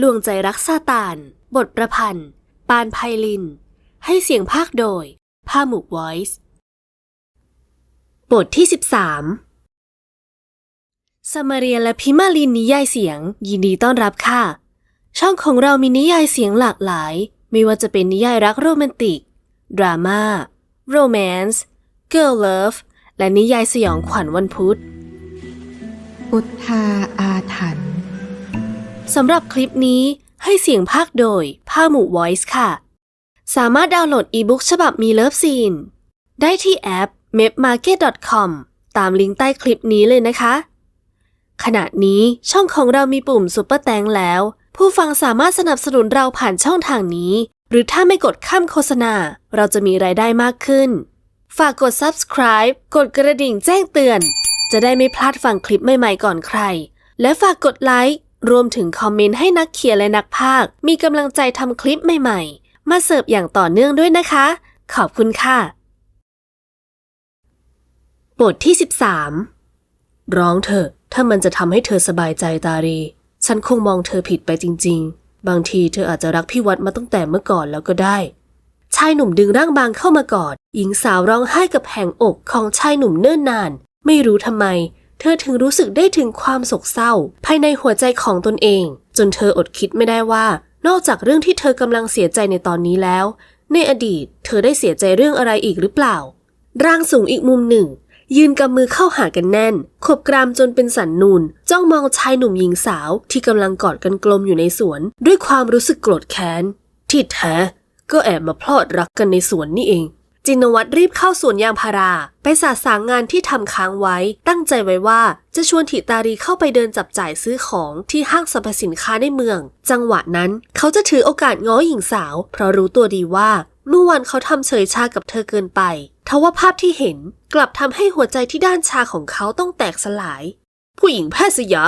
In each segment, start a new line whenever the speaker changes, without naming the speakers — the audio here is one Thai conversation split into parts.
ลวงใจรักซาตาน บทประพันธ์ ปานไพลิน ให้เสียงภาคโดย ผ้าหมูก Voice บทที่ 13 สมาเรียและพิมาลินนิยายเสียง ยินดีต้อนรับค่ะ ช่องของเรามีนิยายเสียงหลากหลาย ไม่ว่าจะเป็นนิยายรักโรแมนติก ดราม่า โรแมนส์ เกิร์ลเลิฟ และนิยายสยองขวัญวันพุธ
พุทธาอาถรรพ์
สำหรับคลิปนี้ให้เสียงภาคโดยผ้าหมู่ Voice ค่ะ สามารถดาวน์โหลดอีบุ๊กฉบับมีเลิฟซีน ได้ที่แอป mapmarket.com ตามลิงก์ใต้คลิปนี้เลยนะคะ ขณะนี้ช่องของเรามีปุ่มซุปเปอร์แตงแล้ว ผู้ฟังสามารถสนับสนุนเราผ่านช่องทางนี้ หรือถ้าไม่กดข้ามโฆษณา เราจะมีรายได้มากขึ้น ฝากกด subscribe กดกระดิ่งแจ้งเตือน จะได้ไม่พลาดฟังคลิปใหม่ๆก่อนใคร และฝากกดไลค์ รวมถึงคอมเมนต์ให้นักเขียนและนักพากมีกำลังใจทำคลิปใหม่ๆ มาเสิร์ฟอย่างต่อเนื่องด้วยนะคะ ขอบคุณค่ะ บทที่ 13 ร้องเถอะ ถ้ามันจะทำให้เธอสบายใจตารี ฉันคงมองเธอผิดไปจริง ๆ บางทีเธออาจจะรักพี่วัดมาตั้งแต่เมื่อก่อนแล้วก็ได้ชายหนุ่มดึงร่างบางเข้ามากอด หญิงสาวร้องไห้กับแห่งอกของชายหนุ่มเนิ่นนาน ไม่รู้ทำไม เธอถึงรู้สึกได้ถึงความโศกเศร้า ภายในหัวใจของตนเอง จนเธออดคิดไม่ได้ว่า นอกจากเรื่องที่เธอกำลังเสียใจในตอนนี้แล้ว ในอดีต เธอได้เสียใจเรื่องอะไรอีกหรือเปล่า ร่างสูงอีกมุมหนึ่ง ยืนกำมือเข้าหากันแน่น ขบกรามจนเป็นสันนูนจ้องมองชายหนุ่มหญิงสาวที่กำลังกอดกันกลมอยู่ในสวน ด้วยความรู้สึกโกรธแค้นที่แท้ก็แอบมาพลอดรักกันในสวนนี่เอง จินวัตรรีบเข้าสวนยางพารา ไปสาสางงานที่ทำค้างไว้ ตั้งใจไว้ว่าจะชวนถิตารีเข้าไปเดินจับจ่ายซื้อของที่ห้างสรรพสินค้าในเมือง จังหวะนั้นเขาจะถือโอกาสง้อหญิงสาว เพราะรู้ตัวดีว่าเมื่อวันเขาทำเฉยชากับเธอเกินไปทว่าภาพที่เห็นกลับทำให้หัวใจที่ด้านชาของเขาต้องแตกสลาย ผู้หญิงแพทย์สยะ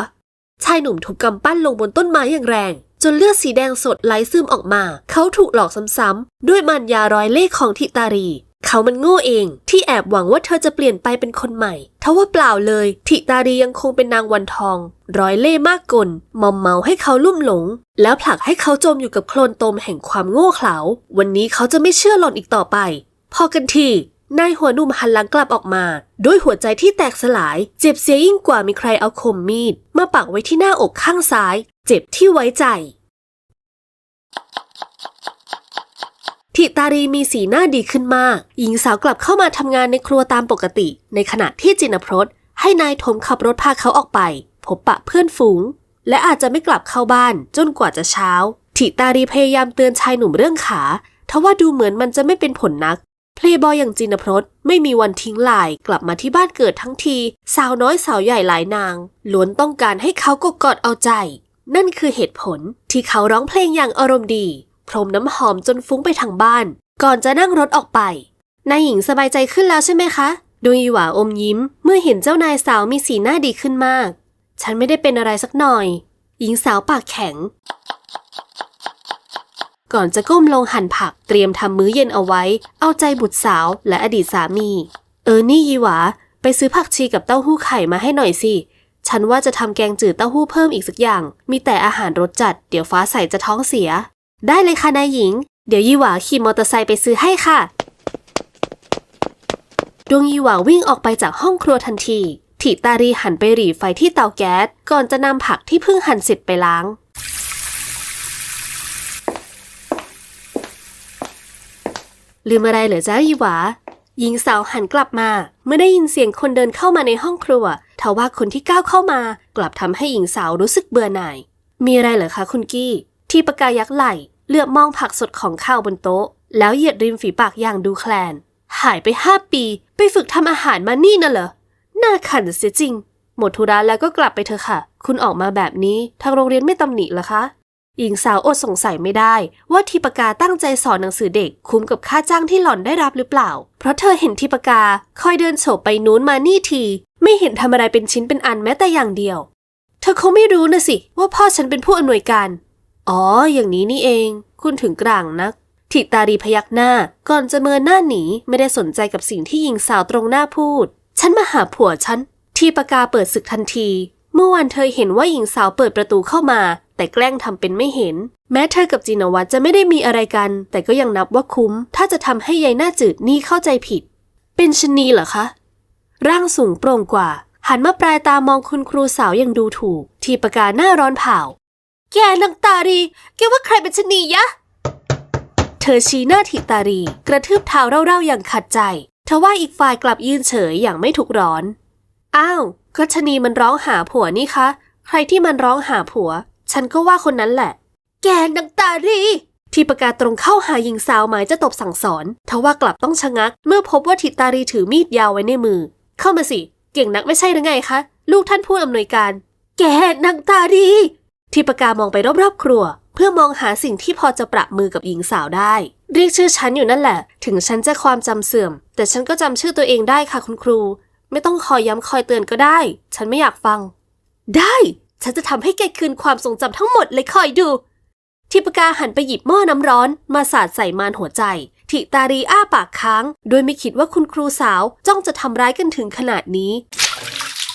ชายหนุ่มถูกกำปั้นลงบนต้นไม้อย่างแรง จนเลือดสีแดงสดไหลซึมออกมา เขาถูกหลอกซ้ำๆด้วยมันยาร้อยเล่ห์ของทิตารี เขามันโง่เองที่แอบหวังว่าเธอจะเปลี่ยนไปเป็นคนใหม่ทว่าเปล่าเลย ทิตารียังคงเป็นนางวันทอง ร้อยเล่มากกลมอมเมาให้เขาลุ่มหลง แล้วผลักให้เขาจมอยู่กับโคลนตมแห่งความโง่เขลา วันนี้เขาจะไม่เชื่อหล่อนอีกต่อไป พอกันทีนายหัวหนุ่มหันหลังกลับออกมา ด้วยหัวใจที่แตกสลาย เจ็บเสียยิ่งกว่ามีใครเอาคมมีดมาปักไว้ที่หน้าอกข้างซ้าย เจ็บที่ไว้ใจ ทิตารีมีสีหน้าดีขึ้นมาก หญิงสาวกลับเข้ามาทำงานในครัวตามปกติ ในขณะที่จินพรสให้นายทมขับรถพาเขาออกไป พบปะเพื่อนฝูง และอาจจะไม่กลับเข้าบ้านจนกว่าจะเช้า ทิตารีพยายามเตือนชายหนุ่มเรื่องขาทว่าดูเหมือนมันจะไม่เป็นผลนัก เพลย์บอยอย่างจินพรสไม่มีวันทิ้งลายกลับมาที่บ้านเกิดทั้งที สาวน้อยสาวใหญ่หลายนางล้วนต้องการให้เขากกอดเอาใจ นั่นคือเหตุผลที่เขาร้องเพลงอย่างอารมณ์ดี พรมน้ำหอมจนฟุ้งไปทางบ้าน ก่อนจะนั่งรถออกไป นายหญิงสบายใจขึ้นแล้วใช่ไหมคะ ดวงอีหวาอมยิ้ม เมื่อเห็นเจ้านายสาวมีสีหน้าดีขึ้นมาก ฉันไม่ได้เป็นอะไรสักหน่อย หญิงสาวปากแข็ง ก่อนจะก้มลงหั่นผักเตรียมทำมื้อเย็นเอาไว้ เอาใจบุตรสาวและอดีตสามี เออนี่ยีหวา ไปซื้อผักชีกับเต้าหู้ไข่มาให้หน่อยสิฉันว่าจะทำแกงจืดเต้าหู้เพิ่มอีกสักอย่าง มีแต่อาหารรสจัด เดี๋ยวฟ้าใสจะท้องเสีย ได้เลยค่ะนายหญิง เดี๋ยวยี่หวาขี่มอเตอร์ไซค์ไปซื้อให้ค่ะ ดวงยี่หวาวิ่งออกไปจากห้องครัวทันทีถิตารีหันไปหรี่ไฟที่เตาแก๊ส ก่อนจะนำผักที่เพิ่งหั่นเสร็จไปล้าง ลืมอะไรเหรอจ้ายี่หวาหญิงสาวหันกลับมา เมื่อได้ยินเสียงคนเดินเข้ามาในห้องครัวทว่าคนที่ก้าวเข้ามา กลับทำให้หญิงสาวรู้สึกเบื่อหน่าย มีอะไรเหรอคะคุณกี้ ที่ปากกายักไหล เหลือบมองผักสดของข้าวบนโต๊ะ แล้วเหยียดริมฝีปากอย่างดูแคลน หายไปห้าปี ไปฝึกทำอาหารมานี่น่ะเหรอ น่าขันเสียจริง หมดธุระแล้วก็กลับไปเถอะค่ะ คุณออกมาแบบนี้ทางโรงเรียนไม่ตำหนิหรอคะหญิงสาวอดสงสัยไม่ได้ ว่าทิปากาตั้งใจสอนหนังสือเด็ก คุ้มกับค่าจ้างที่หล่อนได้รับหรือเปล่า เพราะเธอเห็นทิปากาคอยเดินโฉบไปนู้นมานี่ที ไม่เห็นทำอะไรเป็นชิ้นเป็นอันแม้แต่อย่างเดียว เธอคงไม่รู้นะสิ ว่าพ่อฉันเป็นผู้อำนวยการ อ๋อ อย่างนี้นี่เอง คุณถึงกลางนักทิตารีพยักหน้า ก่อนจะเมินหน้าหนีไม่ได้สนใจกับสิ่งที่หญิงสาวตรงหน้าพูด ฉันมาหาผัวฉัน ทีปากาเปิดศึกทันที เมื่อวานเธอเห็นว่าหญิงสาวเปิดประตูเข้ามา แต่แกล้งทำเป็นไม่เห็น แม้เธอกับจินวัตจะไม่ได้มีอะไรกัน แต่ก็ยังนับว่าคุ้ม ถ้าจะทำให้ยายหน้าจืดนี่เข้าใจผิด เป็นชนีเหรอคะ ร่างสูงโปร่งกว่าหันมาปลายตามองคุณครูสาวอย่างดูถูก ทีประกาหน้าร้อนเผา แกนางตารีแกว่าใครเป็นชะนียะ เธอชี้หน้าทิตารี กระทืบเท้าเร่าๆอย่างขัดใจทว่าอีกฝ่ายกลับยืนเฉยอย่างไม่ถูกร้อน อ้าว ก็ชะนีมันร้องหาผัวนี่คะ ใครที่มันร้องหาผัว ฉันก็ว่าคนนั้นแหละ แกนางตารี ทีประกาตรงเข้าหาหญิงสาวหมายจะตบสั่งสอนทว่ากลับต้องชะงัก เมื่อพบว่าทิตารีถือมีดยาวไว้ในมือ เข้ามาสิ เก่งนักไม่ใช่หรือไงคะ ลูกท่านผู้อำนวยการ แกนางตารี ทีปากามองไปรอบๆครัว เพื่อมองหาสิ่งที่พอจะประมือกับหญิงสาวได้ เรียกชื่อฉันอยู่นั่นแหละ ถึงฉันจะความจำเสื่อม แต่ฉันก็จำชื่อตัวเองได้ค่ะคุณครู ไม่ต้องคอยย้ำคอยเตือนก็ได้ ฉันไม่อยากฟัง ได้ ฉันจะทำให้แกคืนความทรงจำทั้งหมดเลยคอยดู ทิปกาหันไปหยิบหม้อน้ำร้อน มาสาดใส่มานหัวใจทิตารีอ้าปากค้าง โดยไม่คิดว่าคุณครูสาวจ้องจะทำร้ายกันถึงขนาดนี้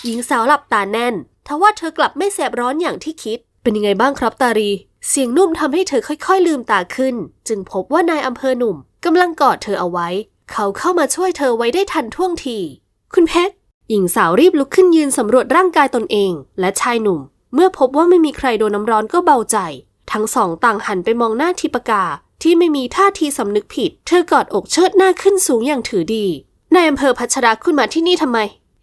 หญิงสาวหลับตาแน่นทว่าเธอกลับไม่แสบร้อนอย่างที่คิด เป็นยังไงบ้างครับตารี เสียงนุ่มทำให้เธอค่อยๆ ลืมตาขึ้น จึงพบว่านายอำเภอหนุ่มกำลังกอดเธอเอาไว้ เขาเข้ามาช่วยเธอไว้ได้ทันท่วงที คุณเพชรหญิงสาวรีบลุกขึ้นยืนสำรวจร่างกายตนเอง และชายหนุ่ม เมื่อพบว่าไม่มีใครโดนน้ำร้อนก็เบาใจ ทั้งสองต่างหันไปมองหน้าทิปกา ที่ไม่มีท่าทีสำนึกผิด เธอกอดอกเชิดหน้าขึ้นสูงอย่างถือดีนายอำเภอพัชราคุณมาที่นี่ทำไม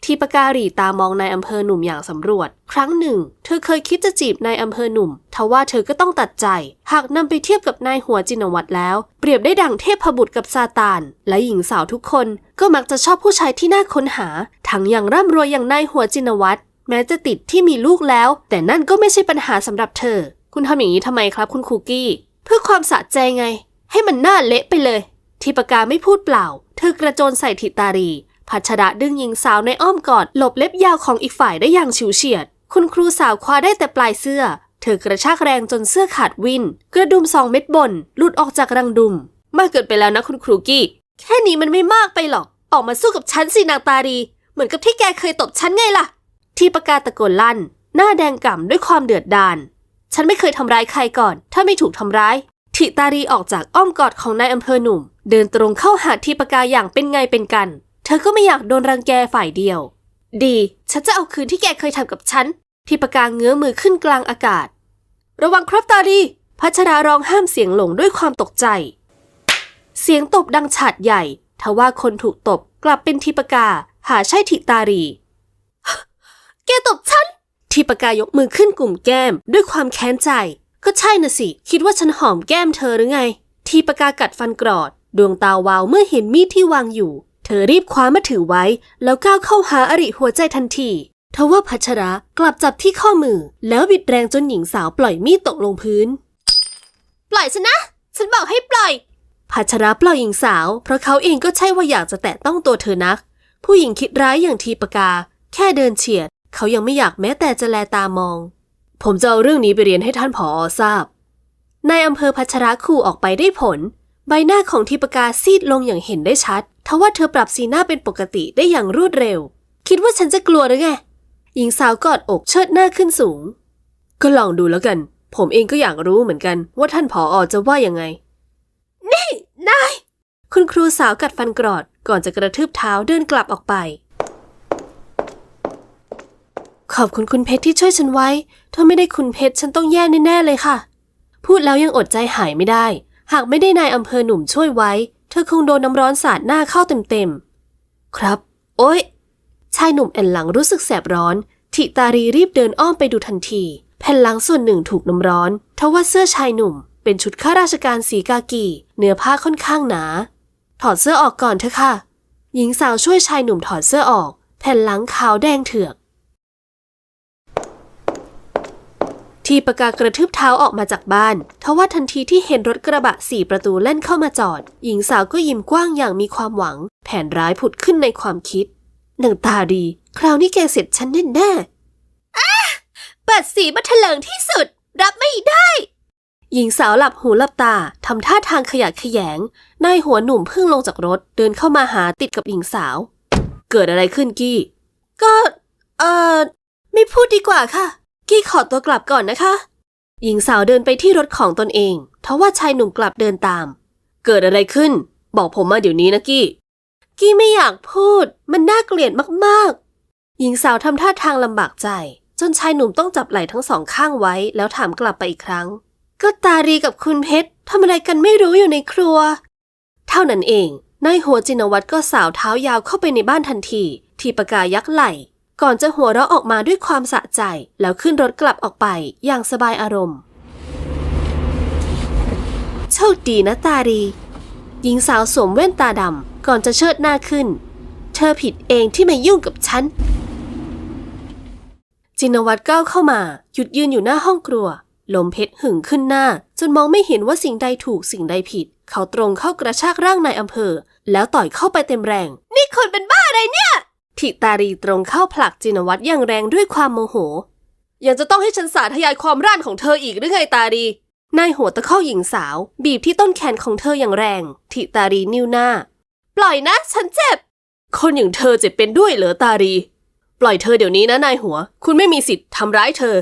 ทีปการีตามองนายอำเภอหนุ่มอย่างสำรวจ ครั้งหนึ่ง เธอเคยคิดจะจีบนายอำเภอหนุ่มทว่าเธอก็ต้องตัดใจ หากนำไปเทียบกับนายหัวจินวัตรแล้ว เปรียบได้ดังเทพบุตรกับซาตาน และหญิงสาวทุกคนก็มักจะชอบผู้ชายที่น่าค้นหา ทั้งอย่างร่ำรวยอย่างนายหัวจินวัตรแม้จะติดที่มีลูกแล้ว แต่นั่นก็ไม่ใช่ปัญหาสำหรับเธอ คุณทำอย่างนี้ทำไมครับคุณคูกี้ เพื่อความสะใจไง ให้มันน่าเละไปเลยทีปากาไม่พูดเปล่า เธอกระโจนใส่ทิตารี พัชระดึงหญิงสาวในอ้อมกอดหลบเล็บยาวของอีกฝ่ายได้อย่างฉิวเฉียด คุณครูสาวคว้าได้แต่ปลายเสื้อ เธอกระชากแรงจนเสื้อขาดวิน กระดุมสองเม็ดบนหลุดออกจากรังดุม มากเกินไปแล้วนะคุณครูกี้ แค่นี้มันไม่มากไปหรอก ออกมาสู้กับฉันสินางตารีเหมือนกับที่แกเคยตบฉันไงล่ะ ที่ประกาศตะโกนลั่น หน้าแดงก่ำด้วยความเดือดดาล ฉันไม่เคยทำร้ายใครก่อน ถ้าไม่ถูกทำร้ายทิตารีออกจากอ้อมกอดของนายอำเภอหนุ่ม เดินตรงเข้าหาทีปากาอย่างเป็นไงเป็นกัน เธอก็ไม่อยากโดนรังแกฝ่ายเดียว ดี ฉันจะเอาคืนที่แกเคยทำกับฉันทีปากาเงื้อมือขึ้นกลางอากาศ ระวังครับตาลีพัชราร้องห้ามเสียงหลงด้วยความตกใจ เสียงตบดังฉาดใหญ่ทว่าคนถูกตบกลับเป็นทีปกา หาใช่ทิตารี แกตบฉันทีปกายกมือขึ้นกลุ่มแก้มด้วยความแค้นใจ ก็ใช่น่ะสิ คิดว่าฉันหอมแก้มเธอหรือไง ทีปกากัดฟันกรอด ดวงตาวาวเมื่อเห็นมีดที่วางอยู่ เธอรีบคว้ามาถือไว้ แล้วก้าวเข้าหาอริหัวใจทันทีทว่าพัชระกลับจับที่ข้อมือ แล้วบิดแรงจนหญิงสาวปล่อยมีดตกลงพื้น ปล่อยฉันนะ ฉันบอกให้ปล่อยพัชระปล่อยหญิงสาว เพราะเขาเองก็ใช่ว่าอยากจะแตะต้องตัวเธอนัก ผู้หญิงคิดร้ายอย่างทีปากา แค่เดินเฉียด เขายังไม่อยากแม้แต่จะแลตามอง ผมจะเอาเรื่องนี้ไปเรียนให้ท่านผออทราบนายอำเภอพัชระขู่ออกไปได้ผล ใบหน้าของทีปกาซีดลงอย่างเห็นได้ชัดทว่าเธอปรับสีหน้าเป็นปกติได้อย่างรวดเร็ว คิดว่าฉันจะกลัวหรือไง หญิงสาวกอดอกเชิดหน้าขึ้นสูง ก็ลองดูแล้วกัน ผมเองก็อยากรู้เหมือนกันว่าท่านผออจะว่ายังไง นี่นาย คุณครูสาวกัดฟันกรอดก่อนจะกระทืบเท้าเดินกลับออกไป ขอบคุณคุณเพชรที่ช่วยฉันไว้ ถ้าไม่ได้คุณเพชรฉันต้องแย่แน่ๆเลยค่ะ พูดแล้วยังอดใจหายไม่ได้ หากไม่ได้นายอำเภอหนุ่มช่วยไว้ เธอคงโดนน้ำร้อนสาดหน้าเข้าเต็มๆ ครับ โอ๊ย ชายหนุ่มแอนหลังรู้สึกแสบร้อน ทิตารีรีบเดินอ้อมไปดูทันที แผ่นหลังส่วนหนึ่งถูกน้ำร้อนทว่าเสื้อชายหนุ่ม เป็นชุดข้าราชการสีกากี เนื้อผ้าค่อนข้างหนา ถอดเสื้อออกก่อนเถอะค่ะ หญิงสาวช่วยชายหนุ่มถอดเสื้อออก แผ่นหลังขาวแดงเถือก ทีปากากระทืบเท้าออกมาจากบ้านทว่าทันทีที่เห็นรถกระบะสี่ประตูแล่นเข้ามาจอด หญิงสาวก็ยิ้มกว้างอย่างมีความหวัง แผนร้ายผุดขึ้นในความคิดหนังตาดี คราวนี้แกเสร็จฉันแน่แน่ๆเปิดสีมาเถลิงที่สุด รับไม่ได้ หญิงสาวหลับหูหลับตาทำท่าทางขยะแขยง นายหัวหนุ่มเพิ่งลงจากรถเดินเข้ามาหาติดกับหญิงสาว เกิดอะไรขึ้นกี้ ก็ เอ่อไม่พูดดีกว่าค่ะ กี้ขอตัวกลับก่อนนะคะ หญิงสาวเดินไปที่รถของตนเองทว่าชายหนุ่มกลับเดินตาม เกิดอะไรขึ้น บอกผมมาเดี๋ยวนี้นะกี้ กี้ไม่อยากพูด มันน่าเกลียดมากๆ หญิงสาวทำท่าทางลำบากใจ จนชายหนุ่มต้องจับไหล่ทั้งสองข้างไว้ แล้วถามกลับไปอีกครั้ง ก็ตารีกับคุณเพชรทำอะไรกันไม่รู้อยู่ในครัว เท่านั้นเองนายหัวจินวัตรก็สาวเท้ายาวเข้าไปในบ้านทันที ที่ปากกายักไหล่ ก่อนจะหัวเราะออกมาด้วยความสะใจ แล้วขึ้นรถกลับออกไปอย่างสบายอารมณ์ โชคดีนะตารีหญิงสาวสวมแว่นตาดำก่อนจะเชิดหน้าขึ้น เธอผิดเองที่มายุ่งกับฉัน จินวัตรก้าวเข้ามาหยุดยืนอยู่หน้าห้องครัว ลมเพชรหึ่งขึ้นหน้า จนมองไม่เห็นว่าสิ่งใดถูกสิ่งใดผิด เขาตรงเข้ากระชากร่างนายอำเภอ แล้วต่อยเข้าไปเต็มแรง นี่คนเป็นบ้าอะไรเนี่ย ทิตารีตรงเข้าผลักจินวัตรอย่างแรงด้วยความโมโห ยังจะต้องให้ฉันสาธยายความร่านของเธออีกหรือไงตารี นายหัวตะเข้าหญิงสาว บีบที่ต้นแขนของเธออย่างแรงทิตารีนิ้วหน้า ปล่อยนะ ฉันเจ็บ คนอย่างเธอเจ็บเป็นด้วยเหรอตารี ปล่อยเธอเดี๋ยวนี้นะนายหัว คุณไม่มีสิทธิ์ทำร้ายเธอ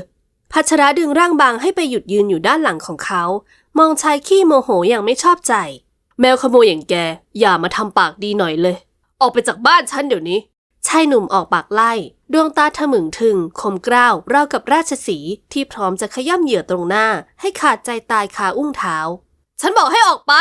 พัชระดึงร่างบางให้ไปหยุดยืนอยู่ด้านหลังของเขา มองชายขี้โมโหอย่างไม่ชอบใจ แมวขโมยอย่างแกอย่ามาทำปากดีหน่อยเลย ออกไปจากบ้านฉันเดี๋ยวนี้ ชายหนุ่มออกปากไล่ ดวงตาถมึงถึง คมกร้าวราวกับราชสีที่พร้อมจะขย่ำเหยื่อตรงหน้า ให้ขาดใจตายคาอุ้งเท้า ฉันบอกให้ออกไป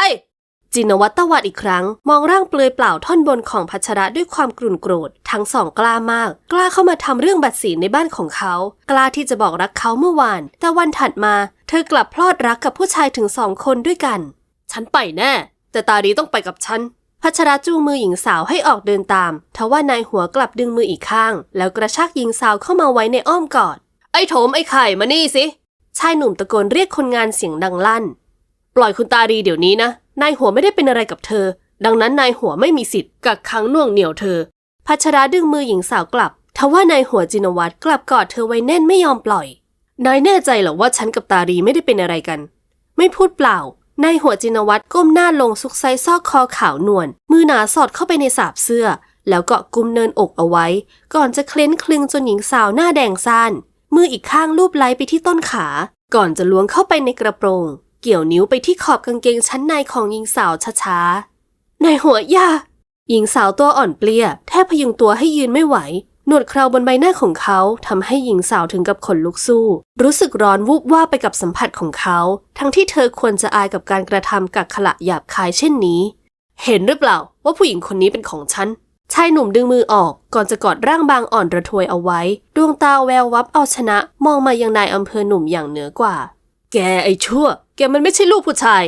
จินวัตตวัดอีกครั้ง มองร่างเปลือยเปล่าท่อนบนของพัชระด้วยความกรุ่นโกรธ ทั้งสองกล้ามาก กล้าเข้ามาทำเรื่องบัตรสีในบ้านของเขา กล้าที่จะบอกรักเขาเมื่อวาน แต่วันถัดมา เธอกลับพลอดรักกับผู้ชายถึงสองคนด้วยกัน ฉันไปแน่ แต่ตาดีต้องไปกับฉัน พัชระจูงมือหญิงสาวให้ออกเดินตาม ทว่านายหัวกลับดึงมืออีกข้าง แล้วกระชากหญิงสาวเข้ามาไว้ในอ้อมกอด ไอ้โถมไอ้ไข่มานี่สิ ชายหนุ่มตะโกนเรียกคนงานเสียงดังลั่น ปล่อยคุณตาดีเดี๋ยวนี้นะ นายหัวไม่ได้เป็นอะไรกับเธอ ดังนั้นนายหัวไม่มีสิทธิ์กักขังน่วงเหนี่ยวเธอ พัชระดึงมือหญิงสาวกลับ ทว่านายหัวจินวัตรกลับกอดเธอไว้แน่นไม่ยอมปล่อย นายแน่ใจเหรอว่าฉันกับตาดีไม่ได้เป็นอะไรกัน ไม่พูดเปล่า นายหัวจินวัตรก้มหน้าลงซุกไซซอกคอขาวนวลมือหนาสอดเข้าไปในสาบเสื้อ แล้วเกาะกุมเนินอกเอาไว้ ก่อนจะเคล้นคลึงจนหญิงสาวหน้าแดงซ่านมืออีกข้างลูบไล้ไปที่ต้นขา ก่อนจะล้วงเข้าไปในกระโปรง เกี่ยวนิ้วไปที่ขอบกางเกงชั้นในของหญิงสาวช้าๆนายหัวยาหญิงสาวตัวอ่อนเปลี้ยแทบพยุงตัวให้ยืนไม่ไหว หนวดเคราบนใบหน้าของเขาทำให้หญิงสาวถึงกับขนลุกสู้ รู้สึกร้อนวูบว่าไปกับสัมผัสของเขา ทั้งที่เธอควรจะอายกับการกระทำกักขละหยาบคายเช่นนี้ เห็นหรือเปล่าว่าผู้หญิงคนนี้เป็นของฉันชายหนุ่มดึงมือออกก่อนจะกอดร่างบางอ่อนระทวยเอาไว้ ดวงตาแวววับเอาชนะ มองมายังนายอำเภอหนุ่มอย่างเหนือกว่า แกไอ้ชั่ว แกมันไม่ใช่ลูกผู้ชาย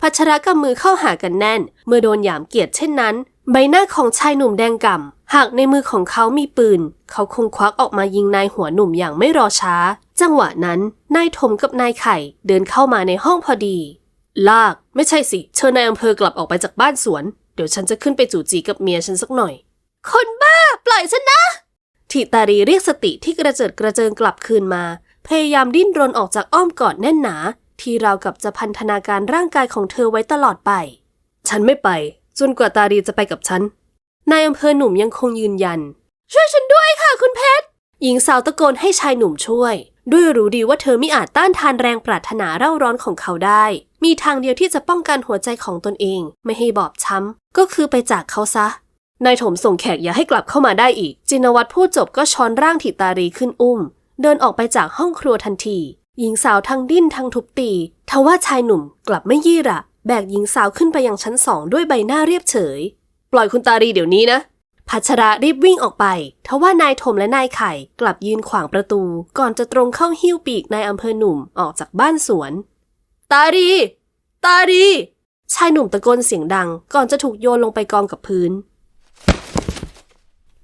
พัชระกำมือเข้าหากันแน่น เมื่อโดนหยามเกียรติเช่นนั้น ใบหน้าของชายหนุ่มแดงก่ำ หากในมือของเขามีปืน เขาคงควักออกมายิงนายหัวหนุ่มอย่างไม่รอช้า จังหวะนั้นนายถมกับนายไข่เดินเข้ามาในห้องพอดี ลาก ไม่ใช่สิ เชิญนายอำเภอกลับออกไปจากบ้านสวน เดี๋ยวฉันจะขึ้นไปจู่จีกับเมียฉันสักหน่อย คนบ้า ปล่อยฉันนะทิตารีเรียกสติที่กระเจิดกระเจิงกลับคืนมา พยายามดิ้นรนออกจากอ้อมกอดแน่นหนา ที่ราวกับจะพันธนาการร่างกายของเธอไว้ตลอดไป ฉันไม่ไป จนกว่าตารีจะไปกับฉัน นายอำเภอหนุ่มยังคงยืนยัน ช่วยฉันด้วยค่ะคุณเพชร หญิงสาวตะโกนให้ชายหนุ่มช่วย ด้วยรู้ดีว่าเธอไม่อาจต้านทานแรงปรารถนาเร่าร้อนของเขาได้ มีทางเดียวที่จะป้องกันหัวใจของตนเอง ไม่ให้บอบช้ำ ก็คือไปจากเขาซะ นายถมส่งแขกอย่าให้กลับเข้ามาได้อีก จินวัตรพูดจบก็ช้อนร่างถิตารีขึ้นอุ้ม เดินออกไปจากห้องครัวทันที หญิงสาวทั้งดิ้นทั้งทุบตีทว่าชายหนุ่มกลับไม่ยี่ระ แบกหญิงสาวขึ้นไปยังชั้นสองด้วยใบหน้าเรียบเฉย ปล่อยคุณตารีเดี๋ยวนี้นะพัชระรีบวิ่งออกไปทว่านายถมและนายไข่กลับยืนขวางประตู ก่อนจะตรงเข้าหิ้วปีกนายอำเภอหนุ่มออกจากบ้านสวน ตารีตารีชายหนุ่มตะโกนเสียงดัง ก่อนจะถูกโยนลงไปกองกับพื้น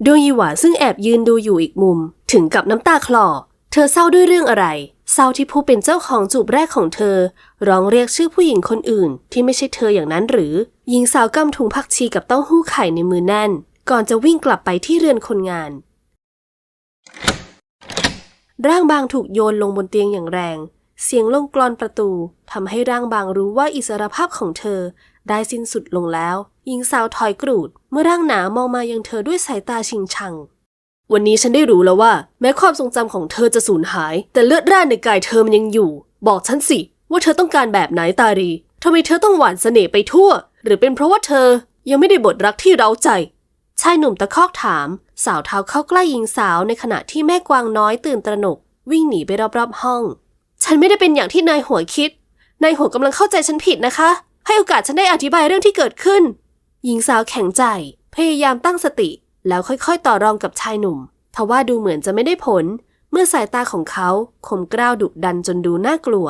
ดวงยีหวาซึ่งแอบยืนดูอยู่อีกมุม ถึงกับน้ำตาคลอ เธอเศร้าด้วยเรื่องอะไร เศร้าที่ผู้เป็นเจ้าของจูบแรกของเธอ ร้องเรียกชื่อผู้หญิงคนอื่น ที่ไม่ใช่เธออย่างนั้นหรือ หญิงสาวกำถุงผักชีกับเต้าหู้ไข่ในมือแน่น ก่อนจะวิ่งกลับไปที่เรือนคนงาน ร่างบางถูกโยนลงบนเตียงอย่างแรง เสียงลงกลอนประตูทำให้ร่างบางรู้ว่าอิสรภาพของเธอ ได้สิ้นสุดลงแล้ว หญิงสาวถอยกรูด เมื่อร่างหนามองมายังเธอด้วยสายตาชิงชัง วันนี้ฉันได้รู้แล้วว่า แม้ความทรงจำของเธอจะสูญหาย แต่เลือดร่านในกายเธอมันยังอยู่ บอกฉันสิ ว่าเธอต้องการแบบไหนตารีทำไมเธอต้องหวานเสน่ห์ไปทั่ว หรือเป็นเพราะว่าเธอยังไม่ได้บทรักที่เร้าใจชายหนุ่มตะคอกถาม สาวเท้าเข้าใกล้หญิงสาวในขณะที่แม่กวางน้อยตื่นตระหนก วิ่งหนีไปรอบๆห้อง ฉันไม่ได้เป็นอย่างที่นายหัวคิดนายหัวกำลังเข้าใจฉันผิดนะคะ ให้โอกาสฉันได้อธิบายเรื่องที่เกิดขึ้น หญิงสาวแข็งใจ พยายามตั้งสติ แล้วค่อยๆต่อรองกับชายหนุ่มทว่าดูเหมือนจะไม่ได้ผล เมื่อสายตาของเขาคมกร้าวดุดันจนดูน่ากลัว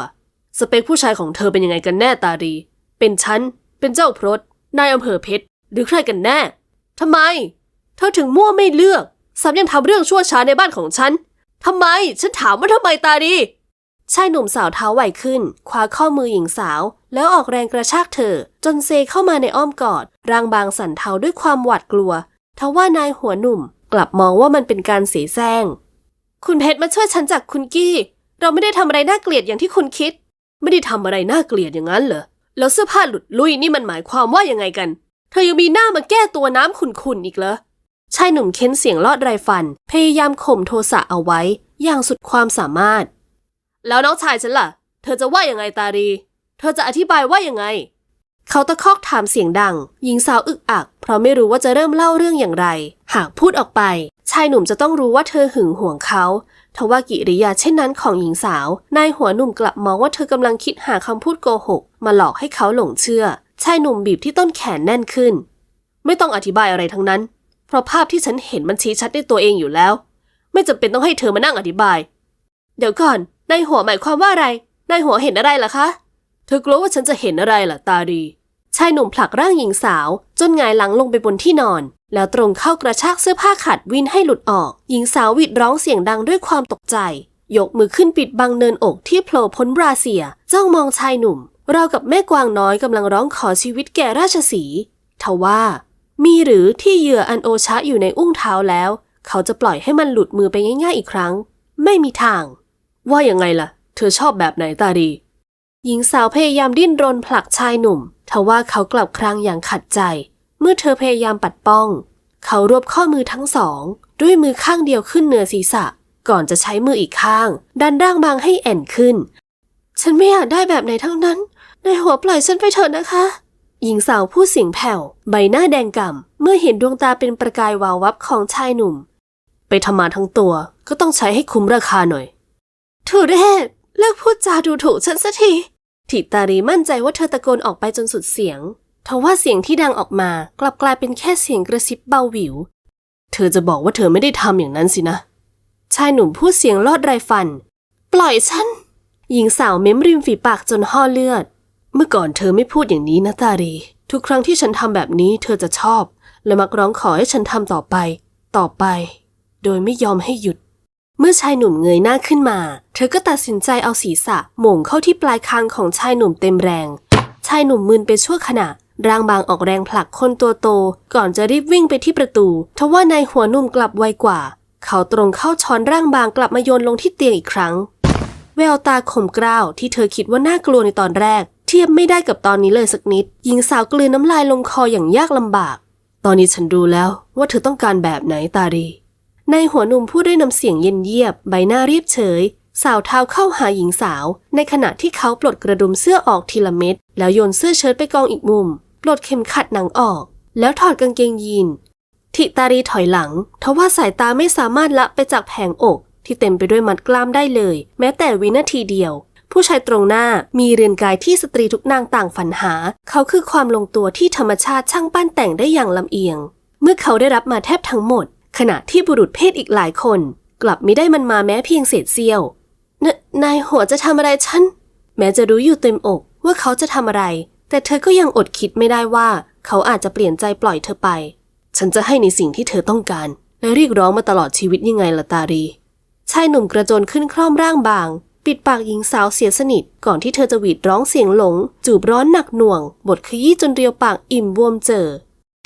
สเปคผู้ชายของเธอเป็นยังไงกันแน่ตาดี เป็นฉัน เป็นเจ้าพรตนายอำเภอเพชร หรือใครกันแน่ทำไม เธอถึงมั่วไม่เลือกซ้ำยังทำเรื่องชั่วช้าในบ้านของฉันทำไม ฉันถามว่าทำไมตาดีชายหนุ่มสาวเท้าไหวขึ้น คว้าข้อมือหญิงสาว แล้วออกแรงกระชากเธอ จนเซเข้ามาในอ้อมกอด ร่างบางสั่นเทาด้วยความหวาดกลัว ทว่านายหัวหนุ่มกลับมองว่ามันเป็นการเสแสร้งคุณเพชรมาช่วยฉันจากคุณกี้ เราไม่ได้ทำอะไรน่าเกลียดอย่างที่คุณคิด ไม่ได้ทำอะไรน่าเกลียดอย่างนั้นเหรอแล้วเสื้อผ้าหลุดลุยนี่มันหมายความว่ายังไงกัน เธอยังมีหน้ามาแก้ตัวน้ำขุนๆอีกเหรอชายหนุ่มเค้นเสียงลอดไรฟัน พยายามข่มโทสะเอาไว้ อย่างสุดความสามารถ แล้วน้องชายฉันล่ะ เธอจะว่ายังไงตาดี เธอจะอธิบายว่ายังไง เขาตะคอกถามเสียงดัง หญิงสาวอึกอัก เพราะไม่รู้ว่าจะเริ่มเล่าเรื่องอย่างไร หากพูดออกไป ชายหนุ่มจะต้องรู้ว่าเธอหึงหวงเขาทว่ากิริยาเช่นนั้นของหญิงสาว นายหัวหนุ่มกลับมองว่าเธอกำลังคิดหาคำพูดโกหก มาหลอกให้เขาหลงเชื่อ ชายหนุ่มบีบที่ต้นแขนแน่นขึ้น ไม่ต้องอธิบายอะไรทั้งนั้น เพราะภาพที่ฉันเห็นมันชี้ชัดในตัวเองอยู่แล้ว ไม่จำเป็นต้องให้เธอมานั่งอธิบาย เดี๋ยวก่อนนายหัวหมายความว่าอะไรนายหัวเห็นอะไรล่ะคะ ธอกลัวว่าฉันจะเห็นอะไรล่ะตาดี ชายหนุ่มผลักร่างหญิงสาว จนงายหลังลงไปบนที่นอน แล้วตรงเข้ากระชากเสื้อผ้าขาดวินให้หลุดออก หญิงสาววิดร้องเสียงดังด้วยความตกใจ ยกมือขึ้นปิดบังเนินอกที่โผล่พ้นบราเซีย จ้องมองชายหนุ่ม เรากับแม่กวางน้อยกำลังร้องขอชีวิตแก่ราชสีทว่า มีหรือที่เหยื่ออันโอชะอยู่ในอุ้งเท้าแล้ว เขาจะปล่อยให้มันหลุดมือไปง่ายๆอีกครั้ง ไม่มีทาง ว่ายังไงล่ะ เธอชอบแบบไหนตาดี หญิงสาวพยายามดิ้นรนผลักชายหนุ่มทว่าเขากลับครางอย่างขัดใจ เมื่อเธอพยายามปัดป้อง เขารวบข้อมือทั้งสอง ด้วยมือข้างเดียวขึ้นเหนือศีรษะ ก่อนจะใช้มืออีกข้าง ดันร่างบางให้แอ่นขึ้น ฉันไม่อยากได้แบบไหนทั้งนั้นในหัวปล่อยฉันไปเถอะนะคะ หญิงสาวพูดเสียงแผ่ว ใบหน้าแดงก่ำเมื่อเห็นดวงตาเป็นประกายวาววับของชายหนุ่ม ไปทำมาทั้งตัวก็ต้องใช้ให้คุ้มราคาหน่อยถูเรศเลิกพูดจาดูถูกฉันสักที ถิตารีมั่นใจว่าเธอตะโกนออกไปจนสุดเสียงทว่าเสียงที่ดังออกมากลับกลายเป็นแค่เสียงกระซิบเบาหวิว เธอจะบอกว่าเธอไม่ได้ทำอย่างนั้นสินะ ชายหนุ่มพูดเสียงลอดไรฟัน ปล่อยฉัน หญิงสาวเม้มริมฝีปากจนห่อเลือด เมื่อก่อนเธอไม่พูดอย่างนี้นะตารี ทุกครั้งที่ฉันทำแบบนี้เธอจะชอบ และมักร้องขอให้ฉันทำต่อไป ต่อไป โดยไม่ยอมให้หยุด เมื่อชายหนุ่มเงยหน้าขึ้นมา เธอก็ตัดสินใจเอาศีรษะหม่งเข้าที่ปลายคางของชายหนุ่มเต็มแรง ชายหนุ่มมึนไปชั่วขณะ ร่างบางออกแรงผลักคนตัวโต ก่อนจะรีบวิ่งไปที่ประตู ทว่านายหัวหนุ่มกลับไวกว่า เขาตรงเข้าช้อนร่างบางกลับมาโยนลงที่เตียงอีกครั้ง แววตาข่มกร้าวที่เธอคิดว่าน่ากลัวในตอนแรก เทียบไม่ได้กับตอนนี้เลยสักนิด หญิงสาวกลืนน้ำลายลงคออย่างยากลำบาก ตอนนี้ฉันรู้แล้วว่าเธอต้องการแบบไหนตาดี นายหัวหนุ่มพูดด้วยน้ำเสียงเย็นเยียบใบหน้าเรียบเฉย สาวเท้าเข้าหาหญิงสาว ในขณะที่เขาปลดกระดุมเสื้อออกทีละเม็ดแล้วโยนเสื้อเชิ้ตไปกองอีกมุม ปลดเข็มขัดหนังออก แล้วถอดกางเกงยีนทิตารีถอยหลังทว่าสายตาไม่สามารถละไปจากแผงอก ที่เต็มไปด้วยมัดกล้ามได้เลย แม้แต่วินาทีเดียว ผู้ชายตรงหน้ามีเรือนกายที่สตรีทุกนางต่างฝันหา เขาคือความลงตัวที่ธรรมชาติช่างปั้นแต่งได้อย่างลำเอียง เมื่อเขาได้รับมาแทบทั้งหมด ขณะที่บุรุษเพศอีกหลายคน กลับไม่ได้มันมาแม้เพียงเศษเสี้ยวนนายหัวจะทำอะไรฉัน แม้จะรู้อยู่เต็มอกว่าเขาจะทำอะไร แต่เธอก็ยังอดคิดไม่ได้ว่า เขาอาจจะเปลี่ยนใจปล่อยเธอไป ฉันจะให้ในสิ่งที่เธอต้องการ และเรียกร้องมาตลอดชีวิตยังไงล่ะตารี ชายหนุ่มกระโจนขึ้นคล่อมร่างบาง ปิดปากหญิงสาวเสียสนิท ก่อนที่เธอจะหวีดร้องเสียงหลง จูบร้อนหนักหน่วง บทขยี้จนเรียวปากอิ่มบวมเจอ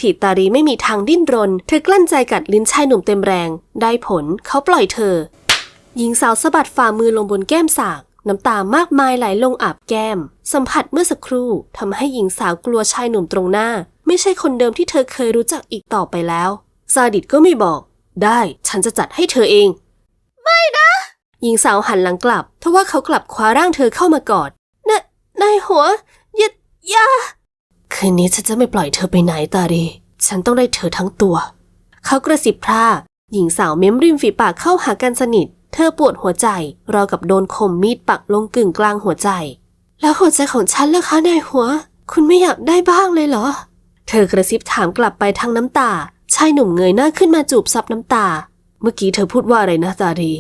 ถีตารีไม่มีทางดิ้นรน เธอกลั้นใจกัดลิ้นชายหนุ่มเต็มแรง ได้ผลเขาปล่อยเธอ หญิงสาวสะบัดฝ่ามือลงบนแก้มสาก น้ำตามากมายไหลลงอาบแก้ม สัมผัสเมื่อสักครู่ทำให้หญิงสาวกลัวชายหนุ่มตรงหน้า ไม่ใช่คนเดิมที่เธอเคยรู้จักอีกต่อไปแล้วซาดิสก็ไม่บอก ได้ฉันจะจัดให้เธอเอง ไม่นะ หญิงสาวหันหลังกลับทว่าเขากลับคว้าร่างเธอเข้ามากอดนนายหัวอย่าอย่า คืนนี้ฉันจะไม่ปล่อยเธอไปไหนตาดี ฉันต้องได้เธอทั้งตัว เขากระสิบพร่าหญิงสาวเม้มริมฝีปากเข้าหากันสนิท เธอปวดหัวใจราวกับโดนคมมีดปักลงกึ่งกลางหัวใจ แล้วหัวใจของฉันล่ะคะนายหัว คุณไม่อยากได้บ้างเลยเหรอ เธอกระซิบถามกลับไปทางน้ำตา ชายหนุ่มเงยหน้าขึ้นมาจูบซับน้ำตา เมื่อกี้เธอพูดว่าอะไรนะตาดี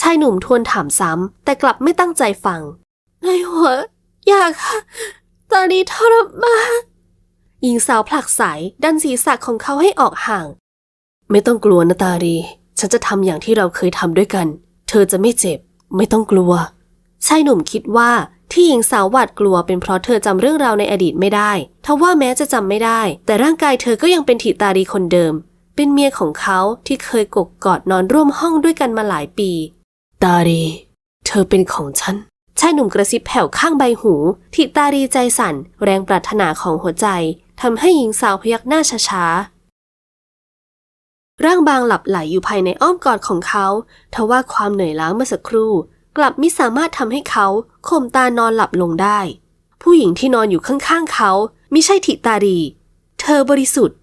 ชายหนุ่มทวนถามซ้ำแต่กลับไม่ตั้งใจฟังนายหัว อยากค่ะ ตาดีทรมานหญิงสาวผลักใสดันศีรษะของเขาให้ออกห่าง ไม่ต้องกลัวนะตาดีฉันจะทำอย่างที่เราเคยทำด้วยกัน เธอจะไม่เจ็บ ไม่ต้องกลัวชายหนุ่มคิดว่าที่หญิงสาวหวาดกลัวเป็นเพราะเธอจำเรื่องราวในอดีตไม่ได้ทว่าแม้จะจำไม่ได้ แต่ร่างกายเธอก็ยังเป็นถิตารีคนเดิม เป็นเมียของเขาที่เคยกกกอดนอนร่วมห้องด้วยกันมาหลายปี ตารี เธอเป็นของฉัน ชายหนุ่มกระซิบแผ่วข้างใบหูทิตารีใจสั่น แรงปรารถนาของหัวใจทำให้หญิงสาวพยักหน้าช้าๆ ร่างบางหลับไหลอยู่ภายในอ้อมกอดของเขาทว่าความเหนื่อยล้าเมื่อสักครู่ กลับไมิสามารถทำให้เขาข่มตานอนหลับลงได้ ผู้หญิงที่นอนอยู่ข้างๆเขาไมิใช่ทิตารี เธอบริสุทธิ์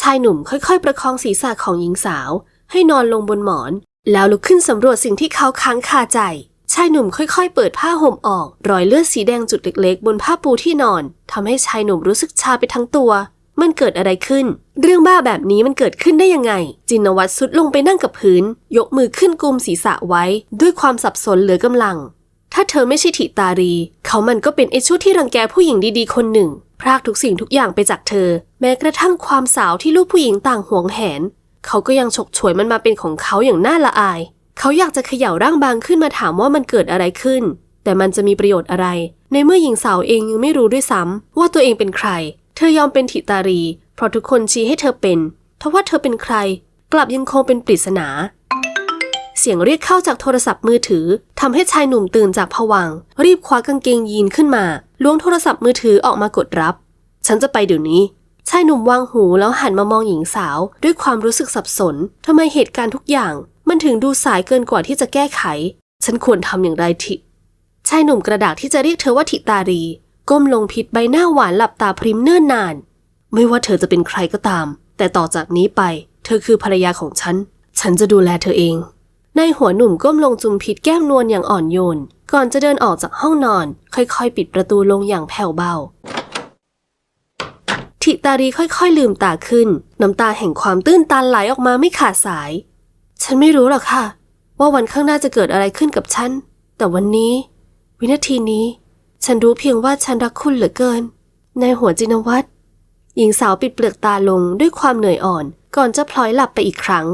ชายหนุ่มค่อยๆ ประคองศีรษะของหญิงสาว ให้นอนลงบนหมอน แล้วลุกขึ้นสำรวจสิ่งที่เขาค้างคาใจ ชายหนุ่มค่อยๆ เปิดผ้าห่มออก รอยเลือดสีแดงจุดเล็กๆ บนผ้าปูที่นอนทำให้ชายหนุ่มรู้สึกชาไปทั้งตัว มันเกิดอะไรขึ้น เรื่องบ้าแบบนี้มันเกิดขึ้นได้ยังไง จินวัตรสุดลงไปนั่งกับพื้น ยกมือขึ้นกุมศีรษะไว้ ด้วยความสับสนเหลือกำลัง ถ้าเธอไม่ใช่ถิตารี เขามันก็เป็นไอชั่วที่รังแกผู้หญิงดีๆคนหนึ่ง พรากทุกสิ่งทุกอย่างไปจากเธอ แม้กระทั่งความสาวที่ลูกผู้หญิงต่างหวงแหน เขาก็ยังฉกฉวยมันมาเป็นของเขาอย่างน่าละอาย เขาอยากจะเขย่าร่างบางขึ้นมาถามว่ามันเกิดอะไรขึ้น แต่มันจะมีประโยชน์อะไร ในเมื่อหญิงสาวเองยังไม่รู้ด้วยซ้ำว่าตัวเองเป็นใคร เธอยอมเป็นถิตารี เพราะทุกคนชี้ให้เธอเป็นทว่าเธอเป็นใคร กลับยังคงเป็นปริศนา เสียงเรียกเข้าจากโทรศัพท์มือถือทำให้ชายหนุ่มตื่นจากผวัง รีบคว้ากางเกงยีนขึ้นมาล้วงโทรศัพท์มือถือออกมากดรับ ฉันจะไปเดี๋ยวนี้ ชายหนุ่มวางหูแล้วหันมามองหญิงสาว ด้วยความรู้สึกสับสนทำไมเหตุการณ์ทุกอย่าง มันถึงดูสายเกินกว่าที่จะแก้ไข ฉันควรทำอย่างไรทิชายหนุ่มกระดากที่จะเรียกเธอว่าทิตารี ก้มลงพิษใบหน้าหวานหลับตาพริมเนิ่นนาน ไม่ว่าเธอจะเป็นใครก็ตาม แต่ต่อจากนี้ไป เธอคือภรรยาของฉัน ฉันจะดูแลเธอเองนายหัวหนุ่มก้มลงจุมพิษแก้มนวลอย่างอ่อนโยน ก่อนจะเดินออกจากห้องนอน ค่อยๆ ปิดประตูลงอย่างแผ่วเบา ทิตารีค่อยๆลืมตาขึ้น น้ำตาแห่งความตื้นตันไหลออกมาไม่ขาดสาย ฉันไม่รู้หรอกค่ะ ว่าวันข้างหน้าจะเกิดอะไรขึ้นกับฉัน แต่วันนี้ วินาทีนี้ ฉันรู้เพียงว่าฉันรักคุณเหลือเกิน ในหัวจินวัตรหญิงสาวปิดเปลือกตาลงด้วยความเหนื่อยอ่อน ก่อนจะพลอยหลับไปอีกครั้ง